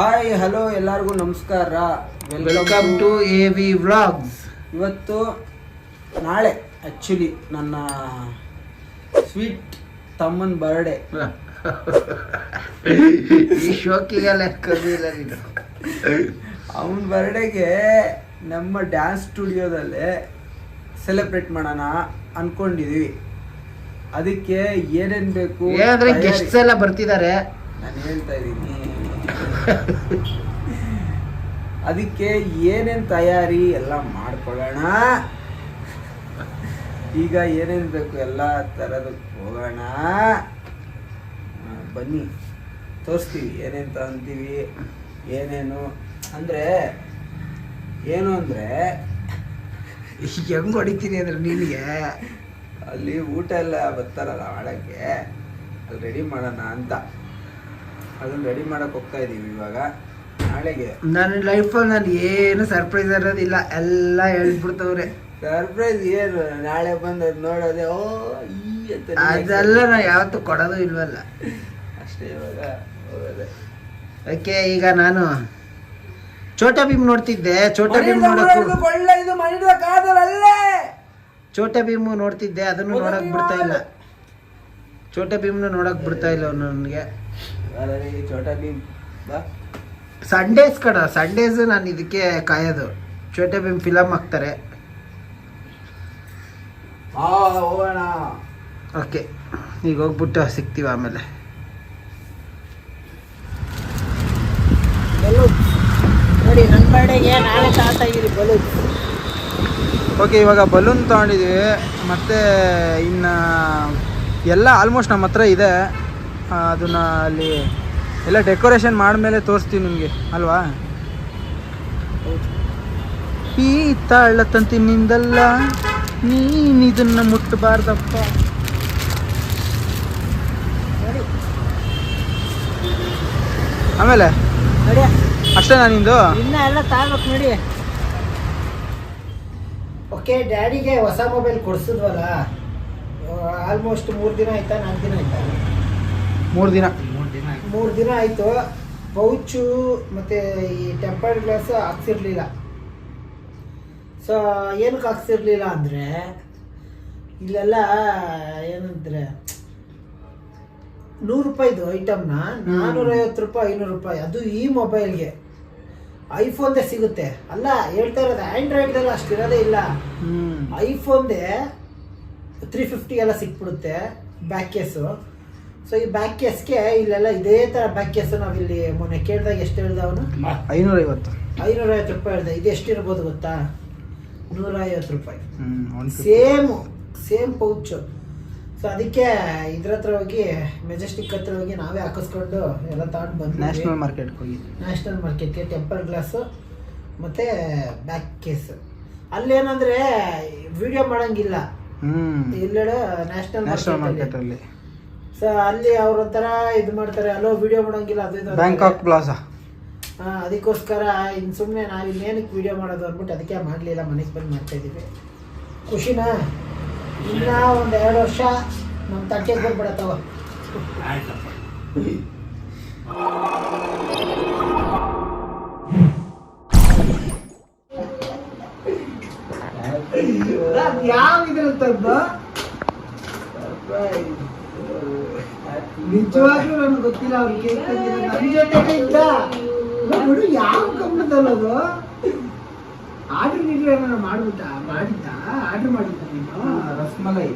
Hi hello ಎಲ್ಲರಿಗೂ ನಮಸ್ಕಾರ. Welcome to A V vlogs ಇವತ್ತು ನಾಳೆ ಆ್ಯಕ್ಚುಲಿ ನನ್ನ ಸ್ವೀಟ್ ತಮ್ಮನ ಬರ್ಡೇ ಈ ಶೋಕಿಗೆಲ್ಲ ಕಮ್ಮಿ ಇಲ್ಲ ನೀನು. ಅವನ ಬರ್ಡೇಗೆ ನಮ್ಮ ಡ್ಯಾನ್ಸ್ ಸ್ಟುಡಿಯೋದಲ್ಲೇ ಸೆಲೆಬ್ರೇಟ್ ಮಾಡೋಣ ಅನ್ಕೊಂಡಿದೀವಿ. ಅದಕ್ಕೆ ಏನೇನ್ ಬೇಕು ಏನಂದ್ರೆ ತಯಾರಿ- ಗೆಸ್ಟ್ಸ್ ಎಲ್ಲ ಬರ್ತಿದ್ದಾರೆ ನಾನು ಹೇಳ್ತಾ ಇದ್ದೀನಿ. ಅದಕ್ಕೆ ಏನೇನು ತಯಾರಿ ಎಲ್ಲ ಮಾಡ್ಕೊಳ್ಳೋಣ. ಈಗ ಏನೇನು ಬೇಕು ಎಲ್ಲ ಥರದಕ್ಕೆ ಹೋಗೋಣ. ಬನ್ನಿ. ತೋರಿಸ್ತೀವಿ ಏನೇನು ತಗೊಂತೀವಿ, ಏನೇನು. ಅಂದರೆ, ಏನು ಅಂದ್ರೆ, ಹೆಂಗೆ ಹೊಡಿತೀನಿ ಅಂದ್ರೆ ನಿನಗೆ? ಅಲ್ಲಿ ಊಟ ಎಲ್ಲ ಬರ್ತಾರಲ್ಲ, ಮಾಡೋಕ್ಕೆ. ಅಲ್ಲಿ ರೆಡಿ ಮಾಡೋಣ ಅಂತ. ಅದನ್ನ ರೆಡಿ ಮಾಡಕ್ ಹೋಗ್ತಾ ಇದೀವಿ ಇವಾಗ. ನಾಳೆಗೆ. ನನ್ನ ಲೈಫಲ್ಲಿ ನಾನು ಏನು ಸರ್ಪ್ರೈಸ್ ಇರೋದಿಲ್ಲ ಎಲ್ಲ ಹೇಳ್ಬಿಡ್ತವ್ರೆ. ಸರ್ಪ್ರೈಸ್ ಏನು? ನಾಳೆ ಬಂದು ಅದ್ ನೋಡೋದೆ ಓ ಈ ಅಂತ ನೀನ್ ಅದೆಲ್ಲ ನಾ ಯಾವತ್ತೂ ಕೊಡೋದು ಇಲ್ವಲ್ಲ. ಅಷ್ಟೇ ಇವಾಗ ಹೋಗೋದೆ. ಅದಕ್ಕೆ ಈಗ ನಾನು ಚೋಟಾ ಭೀಮ್ ನೋಡ್ತಿದ್ದೆ. ಚೋಟಾ ಭೀಮ್ ನೋಡಕ್ಕೂ ಒಳ್ಳೆ ಇದು ಮಣಿದ ಕಾದಲಲ್ಲೇ. ಚೋಟಾ ಭೀಮ್ ನೋಡ್ತಿದ್ದೆ. ಅದನ್ನು ನೋಡಕ್ ಬಿಡ್ತಾ ಇಲ್ಲ. ಚೋಟಾ ಭೀಮ್ನು ನೋಡಕ್ ಬಿಡ್ತಾ ಇಲ್ಲ ನನಗೆ. ಚೋಟಾ ಭೀಮ್ ಬಾ. ಸಂಡೇಸ್ ಕಡ ಸಂಡೇಸ್ ನಾನು ಇದಕ್ಕೆ ಕಾಯೋದು. ಚೋಟಾ ಭೀಮ್ ಫಿಲಮ್ ಹಾಕ್ತಾರೆ. ಹಾ ಹೋಗೋಣ. ಓಕೆ ಈಗ ಹೋಗ್ಬಿಟ್ಟು ಸಿಗ್ತೀವಿ ಆಮೇಲೆ. ನೋಡಿ ನನ್ನ ಬರ್ಡೇಗೆ ನಾಳೆ ತಾತ ಇರಿ ಬಲೂನ್. ಓಕೆ ಇವಾಗ ಬಲೂನ್ ತೊಗೊಂಡಿದ್ದೀವಿ ಮತ್ತು ಇನ್ನು ಎಲ್ಲ ಆಲ್ಮೋಸ್ಟ್ ನಮ್ಮ ಹತ್ರ ಇದೆ. ಆ, ಅದನ್ನ ಅಲ್ಲಿ ಎಲ್ಲ ಡೆಕೋರೇಷನ್ ಮಾಡಿದ್ಮೇಲೆ ತೋರಿಸ್ತೀವಿ ನಿಮಗೆ ಅಲ್ವಾ? ಈ ತಾಳ ತಂತಿನಿಂದಲ್ಲ ನೀನು ಇದನ್ನ ಮುಟ್ಟಬಾರ್ದಪ್ಪ. ಆಮೇಲೆ? ಅಷ್ಟೇ ಅಷ್ಟೇನಾ ನಿಂದು? ಇನ್ನ ಎಲ್ಲ ತಾಳ್ಬೇಕು ನೋಡಿ. ಓಕೆ ಡ್ಯಾಡಿಗೆ ಹೊಸ ಮೊಬೈಲ್ ಕೊಡ್ಸಿದ್ವಲ್ಲ ಆಲ್ಮೋಸ್ಟ್ ಮೂರು ದಿನ ಆಯ್ತಾ ನಾಲ್ಕು ದಿನ ಆಯ್ತಾ? ಮೂರು ದಿನ. ಮೂರು ದಿನ ಆಯಿತು. ಪೌಚು ಮತ್ತು ಈ ಟೆಂಪರ್ಡ್ ಗ್ಲಾಸ್ ಹಾಕ್ಸಿರ್ಲಿಲ್ಲ. ಸೊ ಏನಕ್ಕೆ ಹಾಕ್ಸಿರ್ಲಿಲ್ಲ ಅಂದರೆ ಇಲ್ಲೆಲ್ಲ ಏನಂದರೆ ನೂರು ರೂಪಾಯಿದು ಐಟಮ್ನ ನಾನ್ನೂರೈವತ್ತು ರೂಪಾಯಿ ಐನೂರು ರೂಪಾಯಿ ಅದು ಈ ಮೊಬೈಲ್ಗೆ ಐಫೋನ್ದೇ ಸಿಗುತ್ತೆ. ಅಲ್ಲ ಹೇಳ್ತಾ ಇರೋದು ಆ್ಯಂಡ್ರಾಯ್ಡ್ದೆಲ್ಲ ಅಷ್ಟಿರೋದೇ ಇಲ್ಲ. ಹ್ಮ್. ಐಫೋನ್ದೇ ತ್ರೀ ಫಿಫ್ಟಿಗೆಲ್ಲ ಸಿಕ್ಬಿಡುತ್ತೆ ಬ್ಯಾಕ್ ಕೇಸು ಸೊ ಈ ಬ್ಯಾಕ್ ಕೇಸ್ಗೆ ಇಲ್ಲೆಲ್ಲ ಇದೇ ಥರ ಬ್ಯಾಕ್ ಕೇಸು ನಾವಿಲ್ಲಿ ಮೊನ್ನೆ ಕೇಳಿದಾಗ ಎಷ್ಟು ಹೇಳ್ದ ಅವನು? ಐನೂರೈವತ್ತು. ಐನೂರೈವತ್ತು ರೂಪಾಯಿ ಹೇಳ್ದೆ. ಇದು ಎಷ್ಟಿರ್ಬೋದು ಗೊತ್ತಾ? ನೂರ ಐವತ್ತು ರೂಪಾಯಿ ಸೇಮ್ ಸೇಮ್ ಪೌಚು. ಸೊ ಅದಕ್ಕೆ ಇದ್ರ ಹತ್ರ ಹೋಗಿ ಮೆಜೆಸ್ಟಿಕ್ ಹತ್ರ ಹೋಗಿ ನಾವೇ ಹಾಕಿಸ್ಕೊಂಡು ಎಲ್ಲ ತಗೊಂಡು ಬಂದು ನ್ಯಾಷನಲ್ ಮಾರ್ಕೆಟ್ಗೆ ಹೋಗಿ. ನ್ಯಾಷನಲ್ ಮಾರ್ಕೆಟ್ಗೆ ಟೆಂಪರ್ ಗ್ಲಾಸು ಮತ್ತು ಬ್ಯಾಕ್ ಕೇಸ್ ಅಲ್ಲೇನಂದ್ರೆ ವಿಡಿಯೋ ಮಾಡಂಗಿಲ್ಲ. ಹ್ಮ್. ಇಲ್ಲೆಡೆ ನ್ಯಾಷನಲ್ ನ್ಯಾಷನಲ್ ಮಾರ್ಕೆಟಲ್ಲಿ ಮಾರ್ಕೆಟ್ ಅಲ್ಲಿ. ಸೊ ಅಲ್ಲಿ ಅವ್ರ ಒಂಥರ ಇದು ಮಾಡ್ತಾರೆ ಅಲ್ಲೋ ವಿಡಿಯೋ ಮಾಡೋಂಗಿಲ್ಲ ಅದು ಇದು ಬ್ಯಾಂಕಾಕ್ ಪ್ಲಾಜಾ ಹಾ, ಅದಕ್ಕೋಸ್ಕರ ಇನ್ನು ಸುಮ್ಮನೆ ನಾವು ಇನ್ನೇನಕ್ಕೆ ವಿಡಿಯೋ ಮಾಡೋದು ಅಂದ್ಬಿಟ್ಟು ಅದಕ್ಕೆ ಮಾಡಲಿಲ್ಲ ಮನೆಗೆ ಬಂದು ಮಾಡ್ತಾ ಇದ್ದೀವಿ ಖುಷಿನಾ? ಇನ್ನ ಒಂದು ಎರಡು ವರ್ಷ ನಮ್ಮ ತಟ್ಟೆಗೆ ಬಂದ್ಬಿಡತ್ತವ ಯಾವ ಇದ್ರಂತದ್ದು ನಿಜವಾಗ್ಲೂ ನನಗೆ ಗೊತ್ತಿಲ್ಲ ಅವ್ರಿಗೆ ಕೇಕ್ ತಂದಿರೋದು ನನ್ನ ಜೊತೆಗೆ ಇದ್ದ ನೋಡು ಯಾವ ಗಮನದಲ್ಲದು ಆರ್ಡರ್ ನೀನು ಏನಾರ ಮಾಡ್ಬಿಟ್ಟ? ಮಾಡಿದ್ದ? ಆರ್ಡರ್ ಮಾಡಿದ್ದ ನೀನು? ರಸ್ಮಲೈ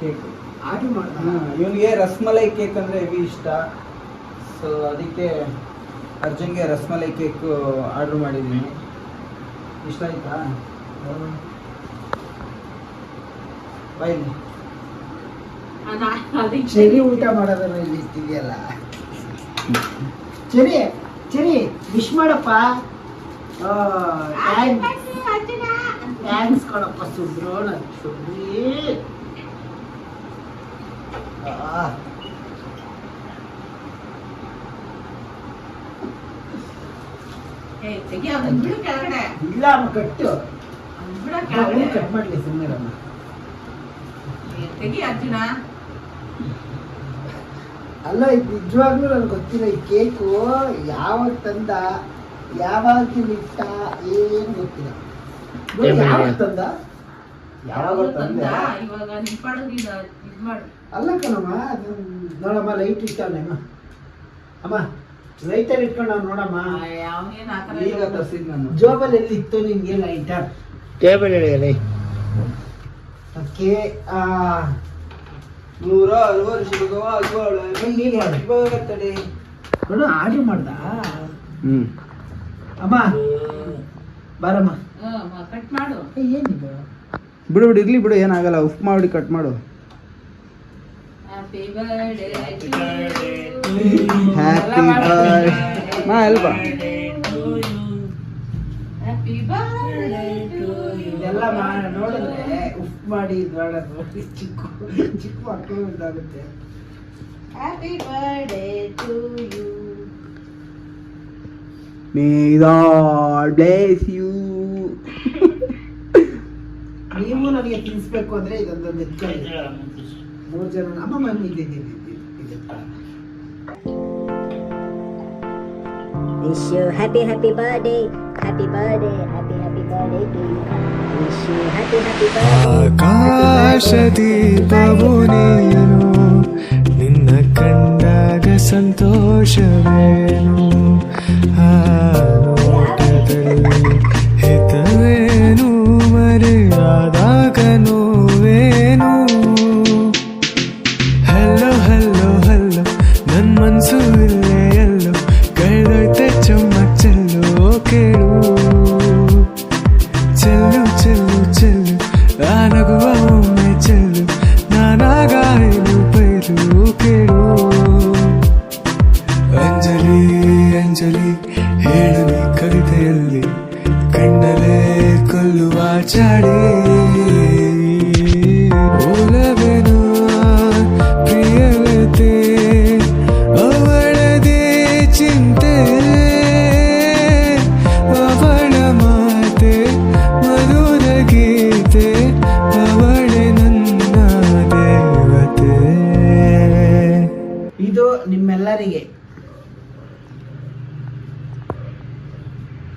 ಕೇಕ್. ಆರ್ಡರ್ ಮಾಡ್ದ? ಇವನಿಗೆ ರಸ್ಮಲೈ ಕೇಕ್ ಅಂದ್ರೆ ಹೆವಿ ಇಷ್ಟ. ಸೊ ಅದಕ್ಕೆ ಅರ್ಜುನ್ಗೆ ರಸ್ಮಲೈ ಕೇಕ್ ಆರ್ಡರ್ ಮಾಡಿದ್ದೀನಿ. ಇಷ್ಟ ಆಯ್ತಾ? ಬಾಯ್ ಚೆರಿ ಊಟ ಮಾಡೋದನ್ನ ಇಲ್ಲಿ ಇಟ್ಟಿದೆಯಲ್ಲ ಚೆರಿ ಚೆರಿ ವಿಶ್ ಮಾಡಪ್ಪ. ಥ್ಯಾಂಕ್ಸ್ ಕಣಪ್ಪ ಸುಬ್ರು ನನ್ ಸುಬ್ರಿ. ಇಲ್ಲ ಅಮ್ಮ ಕಟ್ಟು. ಕಟ್ ಮಾಡ್ಲಿ ಸುಮ್ಮನೆ ಅಮ್ಮ ತೆಗಿ ಅರ್ಜುನ. ಅಲ್ಲ ಇದು ನಿಜವಾಗ್ಲೂ ನನಗೆ ಗೊತ್ತಿಲ್ಲ ಈ ಕೇಕು ಯಾವಾಗ ತಂದ ಯಾವಾಗ ಇಟ್ಟ ಏನು ಗೊತ್ತಿಲ್ಲ. ಯಾವಾಗ ತಂದ? ಯಾವಾಗ ತಂದ? ಇವಾಗ ನಿನ್ ಪಾಡಿಗೆ ಇದು ಇದ್ ಮಾಡು. ಅಲ್ಲ ಕಣಮ್ಮ ಅದು ನೋಡಮ್ಮ ಲೈಟ್ ಇಟ್ಟವನೆ ಅಮ್ಮ. ಅಮ್ಮ ಲೈಟಲ್ಲಿ ಇಟ್ಕೊಂಡು ನಾವು ನೋಡಮ್ಮ. ಈಗ ತರ್ಸಿದ್ ನಾನು. ಜೋಬಲ್ ಎಲ್ಲಿ ಇತ್ತು ನಿನ್ಗೆ ಲೈಟರ್ ಟೇಬಲ್ ಹೇಳಿ ಅದಕ್ಕೆ ನೂರ ವರ್ಷ ಬರ್ತಡೆ ನೋಡು ಆಡಿ ಮಾಡ್ದ? ಹ್ಮ್. ಅಮ್ಮ ಬಾರಮ್ಮ. ಕಟ್ ಮಾಡು. ಏನಿದು? ಬಿಡು ಬಿಡು ಇರ್ಲಿ ಬಿಡು ಏನಾಗಲ್ಲ ಉಪ್ ಮಾಡಿ. ಕಟ್ ಮಾಡು ಹ್ಯಾಪಿ ಬರ್ಡೇ ಹ್ಯಾಪಿ ಬರ್ಡೇ ಮಾ ಅಲ್ವಾ ಮಾಡಿ ನೋಡಿದ್ರೆ ಉಪ್ಪು ಮಾಡಿ ಮಾಡೋದು ಚಿಕ್ಕ ಚಿಕ್ಕ ಮಕ್ಕಳು ಇದಾಗುತ್ತೆ. Happy birthday to you may God bless you ನೀವು ನನಗೆ ತಿನ್ಸ್ಬೇಕು ಅಂದ್ರೆ ಇದೊಂದು ಮೆಚ್ಚುಗೆ ಮೂರು ಜನ ಅಮ್ಮ ಮನೆ ಇದೆ ಇದೆ, ಇದೆ, ಇದೆ, ಇದೆ. Wish you happy happy birthday, happy birthday, happy birthday. ಆಕಾಶದೀಪವು ನೀನು ನಿನ್ನ ಕಂಡಾಗ ಸಂತೋಷವೇನು ಆ ನೋಟದಲ್ಲಿ ನಿಮ್ಮೆಲ್ಲರಿಗೆ.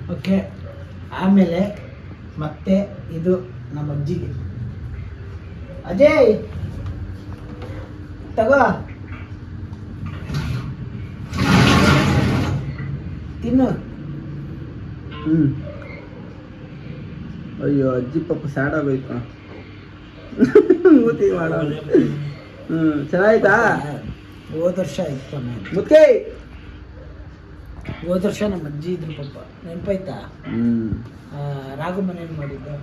ಓಕೆ ಆಮೇಲೆ ಮತ್ತೆ ಇದು ನಮ್ಮ ಅಜ್ಜಿಗೆ ಅಜಯ್! ತಗೋ. ತಿನ್ನು. ಹ್ಮ್. ಅಯ್ಯೋ ಅಜ್ಜಿ ಪಾಪ ಸ್ಯಾಡ್ ಆಗೋಯ್ತು. ಮೂತಿ ಮಾಡೋ ಹ್ಮ್ ಚೆನ್ನಾಯ್ತಾ ಹೋದ ವರ್ಷ ಇತ್ತು ಹೋದರ್ಷ ಮುತ್ಕೈ ಹೋದ ವರ್ಷ ನಮ್ಮ ಅಜ್ಜಿ ಇದ್ರು ಪಪ್ಪ ನೆನಪಾಯ್ತಾ? ಹ್ಮ್. ಆ, ರಾಘು ಮನೇಲಿ ಮಾಡಿದ್ದು.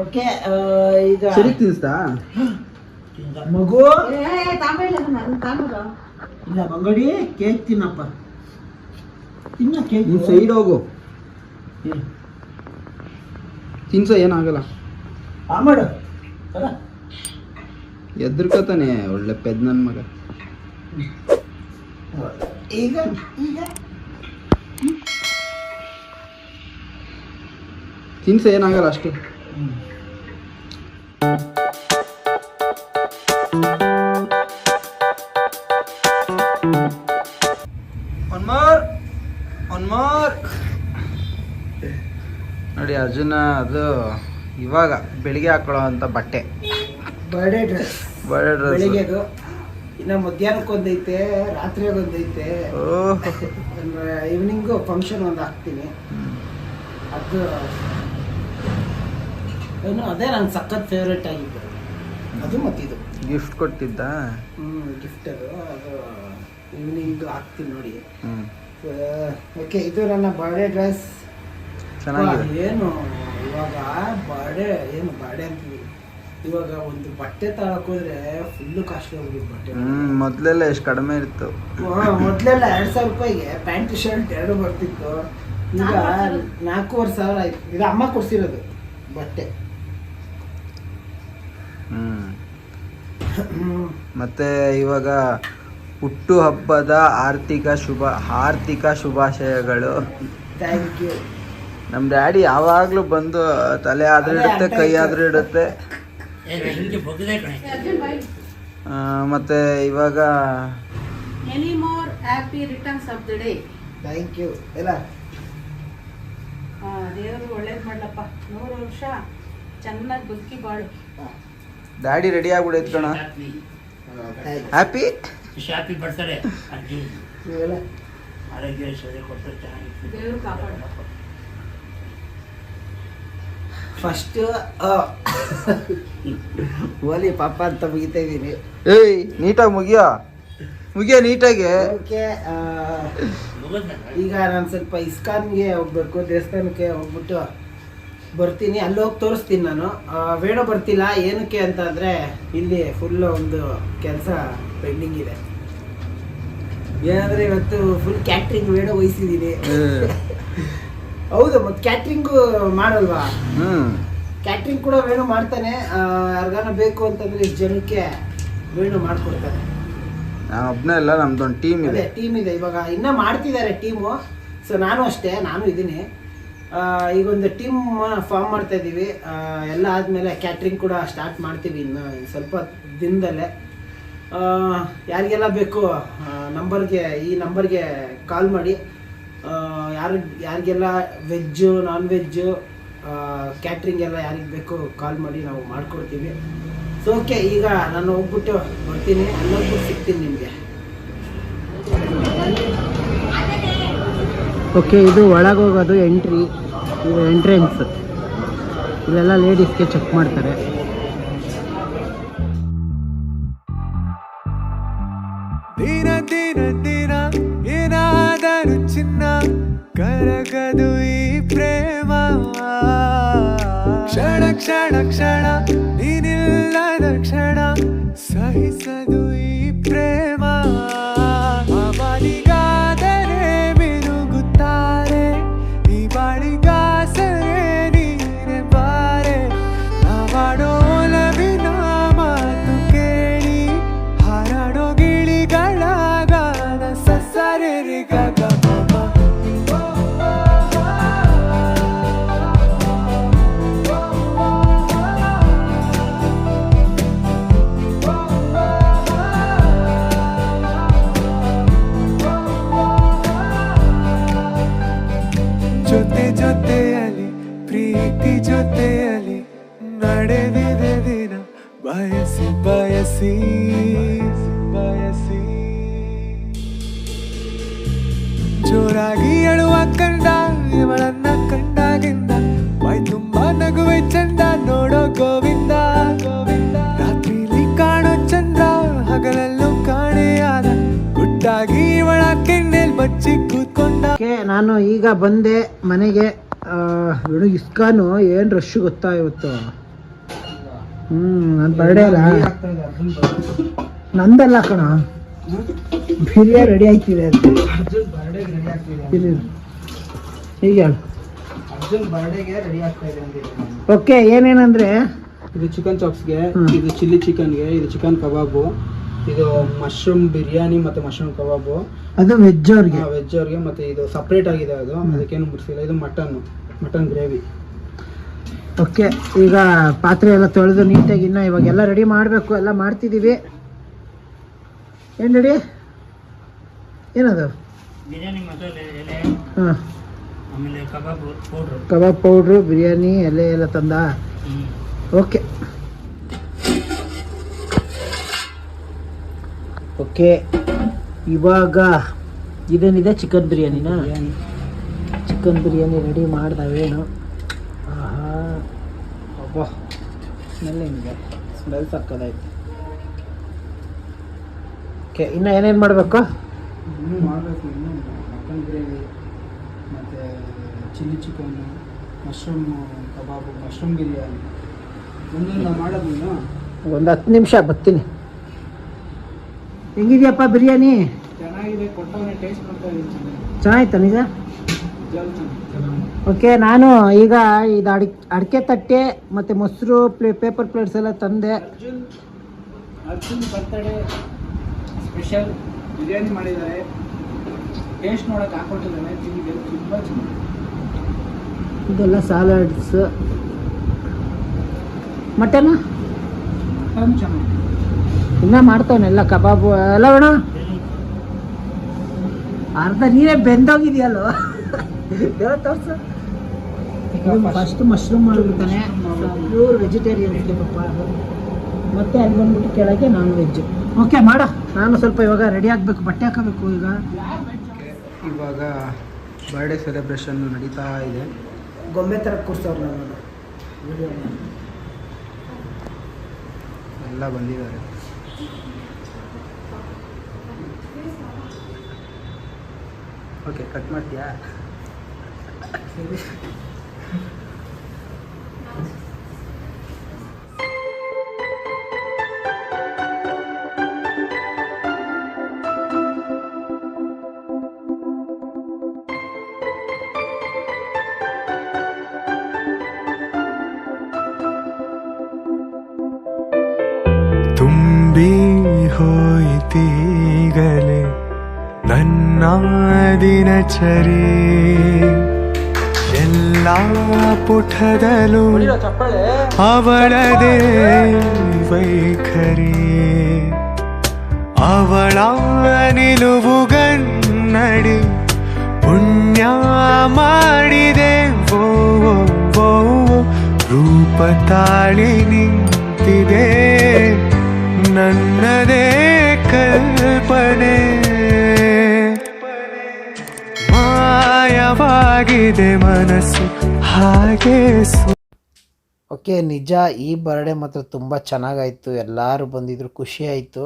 ಓಕೆ ಈಗ ಸರಿ ತಿನ್ಸ್ತಾ ಮಗು? ಇಲ್ಲ ಬಂಗಡಿ ಕೇಕ್ ತಿನ್ನಪ್ಪ. ತಿನ್ನ ಕೇಕ್. ಸೈಡ್ ಹೋಗು. ತಿನ್ಸೋ ಏನಾಗಲ್ಲ. ಆ ಮಾಡು. ಅಲ್ಲ ಎದ್ರಕತಾನೆ ಒಳ್ಳೆ ಪೆದ್ ನನ್ ಮಗ. ಈಗ ಈಗ? ತಿನ್ಸೋ ಏನಾಗಲ್ಲ ಅಷ್ಟು. ನೋಡಿ ಅರ್ಜುನ ಅದು ಇವಾಗ ಬೆಳಿಗ್ಗೆ ಹಾಕೊಳ್ಳೋ ಅಂತ ಬಟ್ಟೆ. ಬರ್ಡೇ ಡ್ರೆಸ್ ಬರ್ಡೇ ಡ್ರೆಸ್ ಬೆಳಿಗ್ಗೆದು. ಇನ್ನ ಮಧ್ಯಾಹ್ನಕ್ಕೆ ಒಂದೈತೆ ರಾತ್ರಿ ಒಂದೈತೆ. ಓಹ್. ಈವ್ನಿಂಗು ಫಂಕ್ಷನ್ ಒಂದು ಹಾಕ್ತೀನಿ. ಅದು ಏನು ಅದೇ ನನ್ನ ಸಖತ್ ಫೇವ್ರೇಟ್ ಆಗಿದ್ದು. ಅದು ಮತ್ತಿದು. ಗಿಫ್ಟ್ ಕೊಟ್ಟಿದ್ದ? ಹ್ಞೂ ಗಿಫ್ಟ್ ಅದು. ಅದು ಈವ್ನಿಂಗ್ ಹಾಕ್ತೀನಿ ನೋಡಿ. ಹ್ಮ್. ಓಕೆ ಇದು ನನ್ನ ಬರ್ಡೇ ಡ್ರೆಸ್ ಚೆನ್ನಾಗಿದೆ. ಏನು ಇವಾಗ ಬರ್ಡೇ ಏನು ಬರ್ಡೇ ಅಂತೀವಿ ಇವಾಗ ಒಂದು ಬಟ್ಟೆ ತಗೊಳಕ್ ಹೋದ್ರೆ ಫುಲ್ಲು ಕಾಸ್ಟ್ಲಿ ಹೋಗ್ಬಿಟ್ಟು ಬಟ್ಟೆ. ಹ್ಮ್ ಮೊದ್ಲೆಲ್ಲ ಎಷ್ಟು ಕಡಿಮೆ ಇತ್ತು ಹಾ, ಮೊದ್ಲೆಲ್ಲ ಎರಡ್ ಸಾವಿರ ರೂಪಾಯಿಗೆ ಪ್ಯಾಂಟ್ ಶರ್ಟ್ ಎರಡು ಬರ್ತಿತ್ತು. ಈಗ ನಾಲ್ಕೂವರೆ ಸಾವಿರ ಆಯ್ತು. ಇದು ಅಮ್ಮ ಕೊಡ್ಸಿರೋದು ಬಟ್ಟೆ. ಹ್ಮ್. ಹ್ಮ್. ಮತ್ತೆ ಇವಾಗ ಹುಟ್ಟು ಹಬ್ಬದ ಆರ್ಥಿಕ ಶುಭ ಆರ್ಥಿಕ ಶುಭಾಶಯಗಳು. ಥ್ಯಾಂಕ್ ಯು ನಮ್ ಡ್ಯಾಡಿ ಯಾವಾಗ್ಲೂ ಬಂದು ತಲೆ ಆದ್ರೂ ಇಡುತ್ತೆ ಕೈ. ಆದ್ರೂ ಇಡುತ್ತೆ ಮತ್ತು ಇವಾಗ any more happy returns of the day thank you ಎಲ್ಲ? ದೇವರು ಒಳ್ಳೇದು ಮಾಡ್ಲಪ್ಪ. ನೂರು ವರ್ಷ ಚೆನ್ನಾಗಿ ಬದುಕಿ ಬಾಳು. ದಾಡಿ ರೆಡಿ ಆಗ್ಬಿಡೈತ್ ಕಣ. ಹ್ಯಾಪಿ ಹ್ಯಾಪಿ ಬರ್ತಾರೆ ದೇವ್ರು ಕಾಪಾಡು. ಫಸ್ಟ್ ಓಲಿ ಪಾಪ ಅಂತ ಮುಗಿತಾ ಇದ್ದೀನಿ. ಏಯ್ ನೀಟಾಗಿ ಮುಗಿಯೋ? ಮುಗಿಯೋ ನೀಟಾಗಿ? ಓಕೆ ಈಗ ನಾನು ಸ್ವಲ್ಪ ಇಸ್ಕಾನ್ಗೆ ಹೋಗ್ಬೇಕು ದೇವಸ್ಥಾನಕ್ಕೆ ಹೋಗ್ಬಿಟ್ಟು ಬರ್ತೀನಿ. ಅಲ್ಲಿ ಹೋಗಿ ತೋರಿಸ್ತೀನಿ ನಾನು. ವೇಣು ಬರ್ತಿಲ್ಲ. ಏನಕ್ಕೆ ಅಂತ ಅಂದರೆ ಇಲ್ಲಿ ಫುಲ್ ಒಂದು ಕೆಲಸ ಪೆಂಡಿಂಗ್ ಇದೆ. ಏನಂದ್ರೆ ಇವತ್ತು ಫುಲ್ ಕ್ಯಾಟ್ರಿಂಗ್ ವೇಣು ವಹಿಸಿದ್ದೀನಿ. ಹೌದು ಮತ್ತೆ ಕ್ಯಾಟ್ರಿಂಗು ಮಾಡಲ್ವಾ? ಹ್ಞೂ ಕ್ಯಾಟ್ರಿಂಗ್ ಕೂಡ ವೇಣು ಮಾಡ್ತಾನೆ. ಯಾರ್ಗಾನ ಬೇಕು ಅಂತಂದ್ರೆ ಇಷ್ಟು ಜನಕ್ಕೆ ವೇಣು ಮಾಡ್ಕೊಡ್ತಾನೆ. ನಾನು ಒಬ್ಬನೇ ಇಲ್ಲ ನಮ್ದೊಂದು ಟೀಮ್ ಅದೇ ಇದೆ ಟೀಮ್ ಇದೆ. ಇವಾಗ ಇನ್ನ ಮಾಡ್ತಿದ್ದಾರೆ ಟೀಮು ಸೊ ನಾನು ಅಷ್ಟೇ ನಾನು ಇದ್ದೀನಿ ಆ, ಈಗ ಒಂದು ಟೀಮ್ ಫಾರ್ಮ್ ಮಾಡ್ತಾ ಇದ್ದೀವಿ ಆ, ಎಲ್ಲ ಆದಮೇಲೆ ಕ್ಯಾಟ್ರಿಂಗ್ ಕೂಡ ಸ್ಟಾರ್ಟ್ ಮಾಡ್ತೀವಿ ಇನ್ನು ಇನ್ನು ಸ್ವಲ್ಪ ದಿನದಲ್ಲೇ. ಆ, ಯಾರಿಗೆಲ್ಲ ಬೇಕು ನಂಬರ್ಗೆ ಈ ನಂಬರ್ಗೆ ಕಾಲ್ ಮಾಡಿ. ಯಾರು ಯಾರಿಗೆಲ್ಲ ವೆಜ್ಜು ನಾನ್ ವೆಜ್ಜು ಕ್ಯಾಟ್ರಿಂಗ್ ಎಲ್ಲ ಯಾರಿಗೆ ಬೇಕು ಕಾಲ್ ಮಾಡಿ ನಾವು ಮಾಡ್ಕೊಡ್ತೀವಿ. ಸೊ ಓಕೆ ಈಗ ನಾನು ಹೋಗ್ಬಿಟ್ಟು ಬರ್ತೀನಿ. ಅನ್ನೋದು ಸಿಗ್ತೀನಿ ನಿಮಗೆ. ಓಕೆ ಇದು ಒಳಗೆ ಹೋಗೋದು ಎಂಟ್ರಿ ಇದು ಎಂಟ್ರೆನ್ಸ್ ಇಲ್ಲೆಲ್ಲ ಲೇಡೀಸ್ಗೆ ಚೆಕ್ ಮಾಡ್ತಾರೆ. ದಿನ ದಿನ. ಕರಗದು ಈ ಪ್ರೇಮ ಕ್ಷಣ ಕ್ಷಣ ಕ್ಷಣ ನೀನಿಲ್ಲದ ಕ್ಷಣ. ಜೋರಾಗಿ ಅಳುವ ಕಂಡ, ಇವಳನ್ನ ಕಂಡಾಗಿಂದ ಮೈ ತುಂಬಾ ನಗುವೆ ಚಂದ, ನೋಡೋ ಗೋವಿಂದ. ಗೋವಿಂದ ರಾತ್ರಿಲಿ ಕಾಣೋ ಚಂದ ಹಗಲಲ್ಲೂ ಕಾಣೆಯಾದ ಗುಟ್ಟಾಗಿ ಇವಳ ಕೆಂಡೇಲ್ ಬಚ್ಚಿ ಕೂತ್ಕೊಂಡ. ನಾನು ಈಗ ಬಂದೆ ಮನೆಗೆ. ಇವಳು ಇಸ್ಕಾನು, ಏನ್ ರಶ್ ಗೊತ್ತಾ ಇವತ್ತು? ಹ್ಮ್, ನನ್ ಬರ್ಡೇ ಅಲ್ಲ. ನಂದಲ್ಲ ಕಣ. ಬಿರಿಯಾನಿ ರೆಡಿ ಆಯ್ತಿದೆ ಅಂತ. ಇಲ್ಲಿ. ಹೇಳು ಅರ್ಜುನ್ ಬರ್ಡೇಗೆ ರೆಡಿ ಆಗ್ತಾ ಇದೆ ಓಕೆ ಏನೇನಂದ್ರೆ? ಇದು ಚಿಕನ್ ಚಾಪ್ಸ್ಗೆ. ಇದು ಚಿಲ್ಲಿ ಚಿಕನ್ಗೆ ಇದು ಚಿಕನ್ ಕಬಾಬು ಇದು ಮಶ್ರೂಮ್ ಬಿರಿಯಾನಿ ಮತ್ತು ಮಶ್ರೂಮ್ ಕಬಾಬು ಅದು ವೆಜ್ ಅವ್ರಿಗೆ? ವೆಜ್ ಅವ್ರಿಗೆ ಮತ್ತು ಇದು ಸಪ್ರೇಟ್ ಆಗಿದೆ ಅದು. ಅದಕ್ಕೇನು ಮುಟ್ಸಿಲ್ಲ ಇದು ಮಟನ್ ಮಟನ್ ಗ್ರೇವಿ ಓಕೆ ಈಗ ಪಾತ್ರೆ ಎಲ್ಲ ತೊಳೆದು ನೀಟಾಗಿ ಇನ್ನ ಇವಾಗೆಲ್ಲ ರೆಡಿ ಮಾಡಬೇಕು. ಎಲ್ಲ ಮಾಡ್ತಿದ್ದೀವಿ ಏನು ರೆಡಿ ಏನದು? ಬಿರಿಯಾನಿ ಮಸಾಲೆ ಎಲೆ ಹಾಂ. ಆಮೇಲೆ ಕಬಾಬ್ ಪೌಡ್ರು. ಕಬಾಬ್ ಪೌಡ್ರು ಬಿರಿಯಾನಿ ಎಲೆ ಎಲ್ಲ ತಂದ? ಓಕೆ. ಓಕೆ. ಇವಾಗ ಇದೇನಿದೆ? ಚಿಕನ್ ಬಿರಿಯಾನಿನ? ಚಿಕನ್ ಬಿರಿಯಾನಿ ರೆಡಿ ಮಾಡ್ದವೇನು ಆಹಾ. ಅಬ್ಬಾ. ಸ್ಮೆಲ್ ಹೆಂಗೆ? ಸ್ಮೆಲ್ ಸಕ್ಕದಾಯ್ತು ಓಕೆ ಇನ್ನು ಏನೇನು ಮಾಡಬೇಕು? ಇನ್ನೂ ಮಾಡಬೇಕು ಇನ್ನೂ. ಮಟನ್ ಗ್ರೇವಿ ಮತ್ತು ಚಿಲ್ಲಿ ಚಿಕನ್ನು ಮಶ್ರೂಮ್ ಕಬಾಬು ಮಶ್ರೂಮ್ ಬಿರಿಯಾನಿ. ಒಂದೊಂದು ಮಾಡೋದು ನೀನು ಒಂದು ಹತ್ತು ನಿಮಿಷ ಬರ್ತೀನಿ. ಹೆಂಗಿದೆಯಪ್ಪ ಬಿರಿಯಾನಿ? ಚೆನ್ನಾಗಿದೆ ಕೊಟ್ಟವನೇ ಟೇಸ್ಟ್ ಮಾಡ್ತಾ ಇದ್ದೀನಿ ಚೆನ್ನಾಗಿ. ನಿಜ? ಓಕೆ ನಾನು ಈಗ ಇದು ಅಡಿ ಅಡಿಕೆ ತಟ್ಟೆ ಮತ್ತು ಮೊಸರು ಪ್ಲೇ ಪೇಪರ್ ಪ್ಲೇಟ್ಸ್ ಎಲ್ಲ ತಂದೆ. ಅರ್ಜುನ್ ಅರ್ಜುನ್ ಬರ್ತಡೇ ಸ್ಪೆಷಲ್ ಬಿರಿಯಾನಿ ಮಾಡಿದ್ದಾರೆ. ಟೇಸ್ಟ್ ನೋಡೋಕೆ ಹಾಕೊಟ್ಟಿದ್ದಾನೆ ತಿಂಡಿಗೆ ತುಂಬಾ ಚೆನ್ನಾಗಿ ಇದೆಲ್ಲ ಸಾಲಡ್ಸ್ ಮಟನ್? ಮಟನ್ ಚೆನ್ನಾಗಿ ಇನ್ನ ಮಾಡ್ತಾವನೆಲ್ಲ ಕಬಾಬು. ಎಲ್ಲ ಅಣ್ಣ ಅರ್ಧ ನೀರೇ ಬೆಂದೋಗಿದೆಯಲ್ಲೋ? ತೋರ್ಸು. ಫಸ್ಟ್ ಮಶ್ರೂಮ್ ಮಾಡಿಬಿಡ್ತಾನೆ. ಪ್ಯೂರ್ ವೆಜಿಟೇರಿಯನ್ ಪಾಪ ಮತ್ತೆ ಅಲ್ಲಿ ಬಂದ್ಬಿಟ್ಟು ಕೆಳಗೆ ನಾನ್ ವೆಜ್ ಓಕೆ ಮಾಡ. ನಾನು ಸ್ವಲ್ಪ ಇವಾಗ ರೆಡಿ ಆಗಬೇಕು ಬಟ್ಟೆ ಹಾಕಬೇಕು ಈಗ. ಇವಾಗ ಬರ್ಡೇ ಸೆಲೆಬ್ರೇಷನ್ ನಡೀತಾ ಇದೆ. ಗೊಂಬೆ ಥರ ಕೂರಿಸೋರು ನಾನು ಎಲ್ಲ ಬಂದಿದ್ದಾರೆ. ಓಕೆ ಕಟ್ ಮಾಡ್ತೀಯಾ? ಹೋಯಿತೀಗಲೇ ನನ್ನ ದಿನಚರಿ ಎಲ್ಲ ಚಪ್ಪಾಳೆ ಅವಳದೇ ವೈಖರಿ. ಅವಳ ನಿಲುವುಗನ್ನಡಿ ಪುಣ್ಯ ಮಾಡಿದೆ. ಓ. ರೂಪ ತಾಳಿ ನಿಂತಿದೆ. ಮಾಯವಾಗಿದೆ ಮನಸ್ಸು, ಹಾಗೆ ಓಕೆ, ನಿಜ, ಈ ಬರ್ಡೇ ಮಾತ್ರ ತುಂಬ ಚೆನ್ನಾಗಾಯಿತು. ಎಲ್ಲರೂ ಬಂದಿದ್ರು, ಖುಷಿ ಆಯಿತು.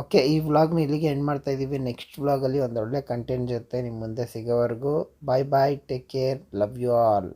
ಓಕೆ, ಈ ವ್ಲಾಗ್ನ ಇಲ್ಲಿಗೆ ಎಂಡ್ ಮಾಡ್ತಾ ಇದ್ದೀವಿ ನೆಕ್ಸ್ಟ್ ವ್ಲಾಗಲ್ಲಿ ಒಂದು ಒಳ್ಳೆ ಕಂಟೆಂಟ್ ಜೊತೆ ನಿಮ್ಮ ಮುಂದೆ ಸಿಗೋವರೆಗೂ. Bye bye take care love you all